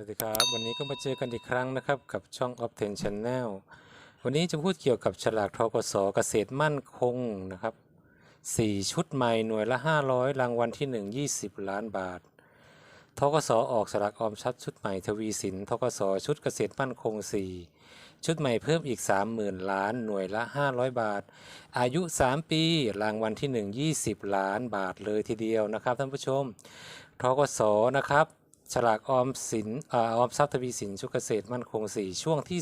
วัสดีครับ วันนี้ก็มาเจอกันอีกครั้งนะครับ กับช่อง o p t e n Channel วันนี้จะพูดเกี่ยวกับฉลากทกสเกษตรมั่นคงนะครับ 4 ชุดใหม่หน่วยละ 500 รางวัลที่ 1 20 ล้านบาททกสออกสลากออมทรัพย์ชุดใหม่ทวีสินทกสชุดเกษตรมั่นคง 4 ชุดใหม่เพิ่มอีก 30,000 ล้านหน่วยละ 500 บาท อายุ 3 ปี รางวัลที่ 1 20 ล้านบาทเลยทีเดียวนะครับท่านผู้ชมทกสนะครับ ฉลากออมสินอาอมทรัพย์ทวีสินชุดเกษตรมั่นคง 4 ช่วงที่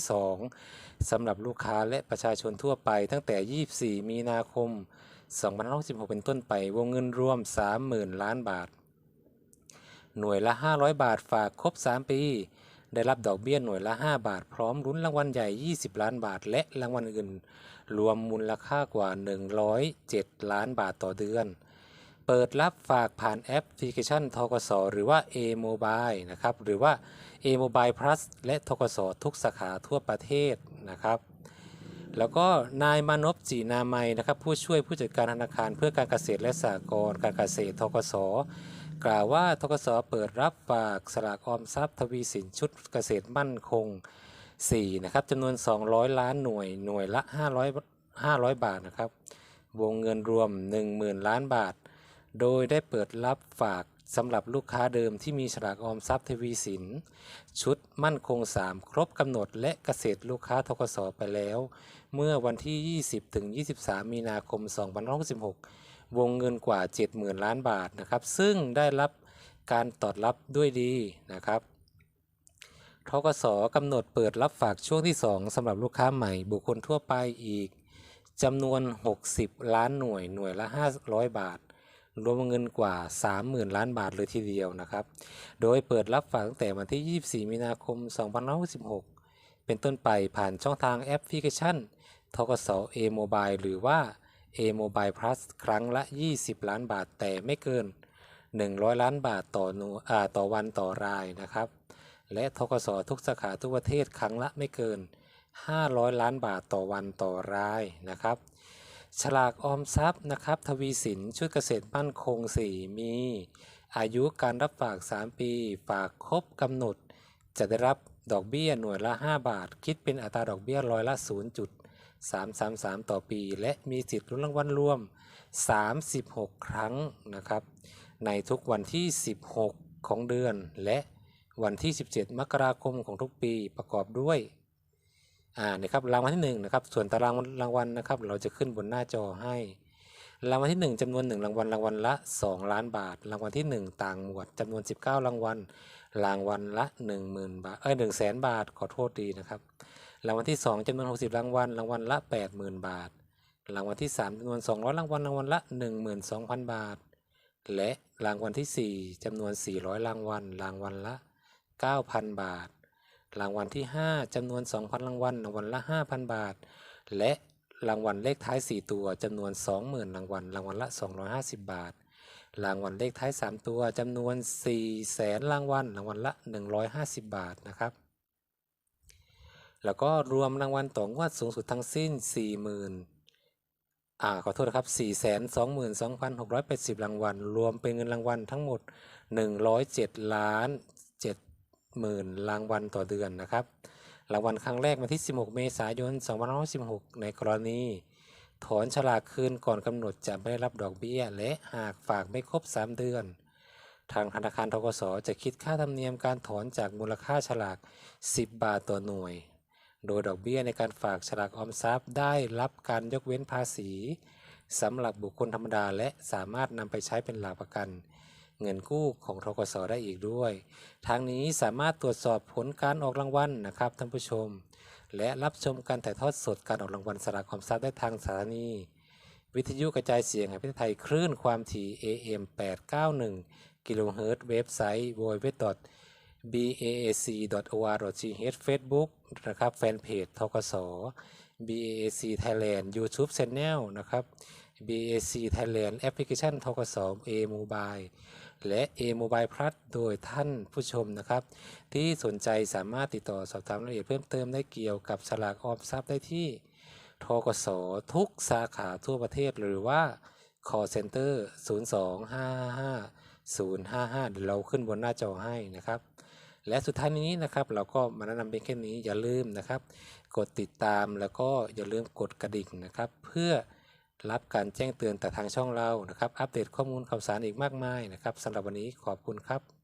2สำหรับลูกค้าและประชาชนทั่วไป ตั้งแต่ 24 มีนาคม 2566 เป็นต้นไป วงเงินรวม 30,000 ล้านบาท หน่วยละ 500 บาทฝากครบ 3 ปี ได้รับดอกเบี้ยหน่วยละ 5 บาท พร้อมลุ้นรางวัลใหญ่ 20 ล้านบาท และรางวัลอื่น รวมมูลค่ากว่า 107 ล้านบาทต่อเดือน เปิดรับฝากผ่านแอปพลิเคชันทกสหรือว่า A Mobile นะครับหรือว่า A Mobile Plus และทกสทุกสาขาทั่วประเทศนะครับ แล้วก็นายมานพจีนามัยนะครับผู้ช่วยผู้จัดการธนาคารเพื่อการเกษตรและสหกรณ์การเกษตรทกสกล่าวว่าทกสเปิดรับฝากสลากออมทรัพย์ทวีสินชุดเกษตรมั่นคง 4 นะครับจำนวน 200 ล้านหน่วยหน่วยละ 500 500 บาทนะครับวงเงินรวม 10,000 ล้านบาท โดยได้เปิดรับฝากสำหรับลูกค้าเดิมที่มีฉลากออมทรัพย์ทวีสิน ชุดมั่นคง 3 ครบกำหนดและเกษตรลูกค้าทกสไปแล้ว เมื่อวันที่ 20ถึง23 มีนาคม 2566 วงเงินกว่า 70,000 ล้านบาทนะครับ ซึ่งได้รับการตอบรับด้วยดีนะครับทกสกำหนดเปิดรับฝากช่วงที่ 2สำหรับลูกค้าใหม่บุคคลทั่วไปอีกจำนวน 60 ล้านหน่วยหน่วยละ 500 บาท รวมเงินกว่า 30,000 ล้านบาทเลยทีเดียวนะครับ โดยเปิดรับฝากตั้งแต่วันที่ 24 มีนาคม 2566 เป็นต้นไปผ่านช่องทางแอปพลิเคชันทกส A Mobile หรือว่า A Mobile Plus ครั้งละ 20 ล้านบาทแต่ไม่เกิน 100 ล้านบาทต่อหน่วยอ่าต่อวันต่อรายนะครับ และทกสทุกสาขาทุกประเทศครั้งละไม่เกิน 500 ล้านบาทต่อวันต่อรายนะครับ ฉลากออมทรัพย์นะครับ ทวีสินชุดเกษตรมั่นคง 4 มี อายุการรับฝาก 3 ปี ฝากครบกำหนด จะได้รับดอกเบี้ยหน่วยละ 5 บาท คิดเป็นอัตราดอกเบี้ยร้อยละ 0.333 ต่อปี และมีสิทธิ์ลุ้นรางวัลรวม 36 ครั้งนะครับ ในทุกวันที่ 16 ของเดือน และวันที่ 17 มกราคมของทุกปีประกอบด้วย อ่านะครับรางวัลที่หนึ่งนะครับส่วนตารางรางวัลนะครับเราจะขึ้นบนหน้าจอให้ รางวัลที่หนึ่งจำนวนหนึ่งรางวัลรางวัลละ 2 ล้านบาท รางวัลที่หนึ่งต่างหมวดจำนวน 19 รางวัลรางวัลละ 10,000 บาทเอ้ย1 0 0 0 0แบาทขอโทษดีนะครับรางวัลที่ 2จำนวน 60 รางวัลรางวัลละ 80,000 บาท รางวัลที่ 3จำนวน 200 รางวัลรางวัลละ 12,000 บาท และรางวัลที่ 4จำนวน 400 รางวัลรางวัลละ 9,000 บาท รางวัลที่ 5จำนวน 2,000 รางวัลรางวัลละ 5,000 บาท และรางวัลเลขท้าย 4 ตัวจำนวน 20,000 รางวัลรางวัลละ 250 บาท รางวัลเลขท้าย 3 ตัวจำนวน4แสนรางวัลรางวัลละ 150 บาทนะครับ แล้วก็รวมรางวัลต่องวดสูงสุดทั้งสิ้น 40,000อ่าขอโทษนะครับ 422,680 รางวัล รวมเป็นเงินรางวัลทั้งหมด 107 ล้าน 7 หมื่นรางวัลต่อเดือนนะครับ รางวัลครั้งแรกวันที่ 16 เมษายน 2516 ในกรณี ถอนฉลากคืนก่อนกำหนดจะไม่ได้รับดอกเบี้ย และหากฝากไม่ครบ 3 เดือน ทางธนาคารทกสจะคิดค่าธรรมเนียมการถอนจากมูลค่าฉลาก 10 บาทต่อหน่วย โดยดอกเบี้ยในการฝากฉลากออมทรัพย์ ได้รับการยกเว้นภาษีสำหรับบุคคลธรรมดาและสามารถนำไปใช้เป็นหลักประกัน เงินกู้ของทกสได้อีกด้วย ทางนี้สามารถตรวจสอบผลการออกรางวัลนะครับท่านผู้ชม และรับชมการถ่ายทอดสดการออกรางวัลสลากออมทรัพย์ได้ทางสถานี วิทยุกระจายเสียงแห่งประเทศไทยคลื่นความถี่ AM 891กิโลเฮิรตซ์เว็บไซต์ www baac.or.th Facebook นะครับแฟนเพจทกส BAC Thailand YouTube Channel นะครับ BAC Thailand แอปพลิเคชันทกส A Mobile และ A Mobile Plus โดยท่านผู้ชมนะครับ ที่สนใจสามารถติดต่อสอบถามรายละเอียดเพิ่มเติมได้เกี่ยวกับฉลากออมทรัพย์ได้ที่ทกส ทุกสาขาทั่วประเทศหรือว่า call center 02 555 055เดี๋ยวเราขึ้นบนหน้าจอให้นะครับ และสุดท้ายนี้นะครับเราก็มาแนะนำเป็นแค่นี้อย่าลืมนะครับ กดติดตามแล้วก็อย่าลืมกดกระดิ่งนะครับ เพื่อ รับการแจ้งเตือนแต่ทางช่องเรานะครับ อัปเดตข้อมูลข่าวสารอีกมากมายนะครับสำหรับวันนี้ขอบคุณครับ